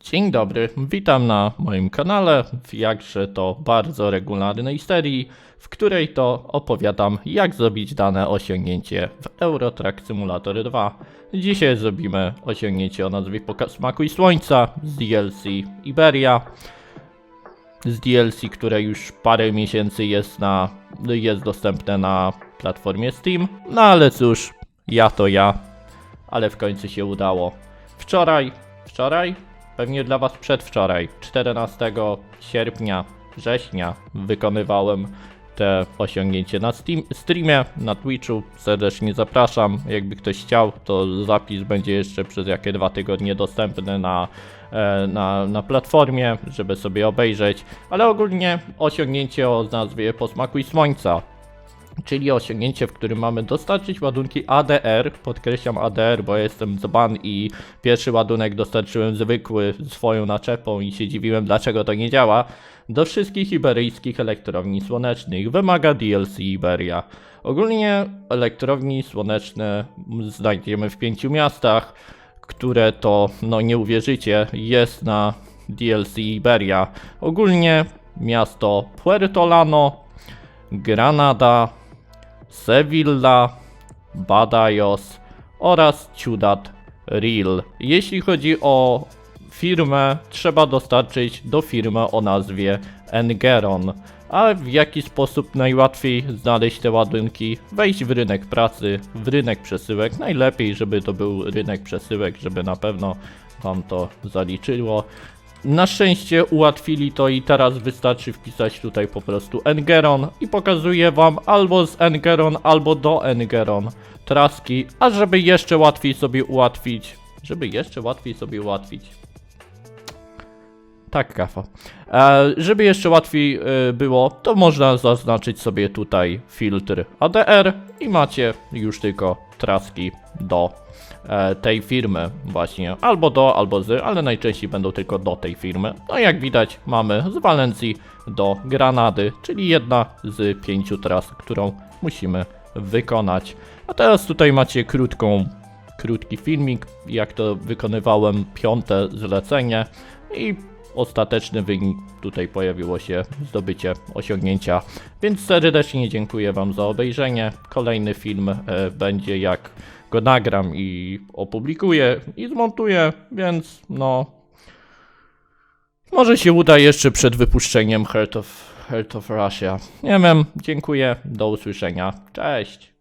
Dzień dobry, witam na moim kanale w jakże to bardzo regularnej serii, w której to opowiadam jak zrobić dane osiągnięcie w Eurotrack Simulator 2. Dzisiaj zrobimy osiągnięcie o nazwie Smaku i Słońca z DLC Iberia. Z DLC, które już parę miesięcy jest, na, jest dostępne na platformie Steam. No ale cóż, ja to ja, ale w końcu się udało. Wczoraj, wczoraj? Pewnie dla Was przedwczoraj, 14 sierpnia, września, wykonywałem te osiągnięcie na Steam, streamie, na Twitchu. Serdecznie zapraszam. Jakby ktoś chciał, to zapis będzie jeszcze przez jakie dwa tygodnie dostępny na, e, na, na platformie, żeby sobie obejrzeć. Ale ogólnie osiągnięcie o nazwie Posmaku i Słońca czyli osiągnięcie, w którym mamy dostarczyć ładunki ADR, podkreślam ADR, bo jestem dzban i pierwszy ładunek dostarczyłem zwykły swoją naczepą i się dziwiłem dlaczego to nie działa, do wszystkich iberyjskich elektrowni słonecznych. Wymaga DLC Iberia. Ogólnie elektrowni słoneczne znajdziemy w pięciu miastach, które to, no nie uwierzycie, jest na DLC Iberia. Ogólnie miasto Puerto Lano, Granada, Sevilla, Badajoz oraz Ciudad Real. Jeśli chodzi o firmę, trzeba dostarczyć do firmy o nazwie Engeron. A w jaki sposób najłatwiej znaleźć te ładunki? Wejść w rynek pracy, w rynek przesyłek. Najlepiej, żeby to był rynek przesyłek, żeby na pewno Wam to zaliczyło. Na szczęście ułatwili to i teraz wystarczy wpisać tutaj po prostu Engeron i pokazuje wam albo z Engeron, albo do Engeron traski, a żeby jeszcze łatwiej sobie ułatwić, żeby jeszcze łatwiej sobie ułatwić. Tak, kafa. E, żeby jeszcze łatwiej e, było, to można zaznaczyć sobie tutaj filtr ADR i macie już tylko traski do e, tej firmy właśnie. Albo do, albo z, ale najczęściej będą tylko do tej firmy. No jak widać mamy z Walencji do Granady, czyli jedna z pięciu tras, którą musimy wykonać. A teraz tutaj macie krótką, krótki filmik, jak to wykonywałem piąte zlecenie i ostateczny wynik tutaj pojawiło się zdobycie osiągnięcia. Więc serdecznie dziękuję Wam za obejrzenie. Kolejny film e, będzie jak go nagram i opublikuję i zmontuję, więc no. Może się uda jeszcze przed wypuszczeniem Heart of, Heart of Russia. Nie wiem, dziękuję, do usłyszenia. Cześć.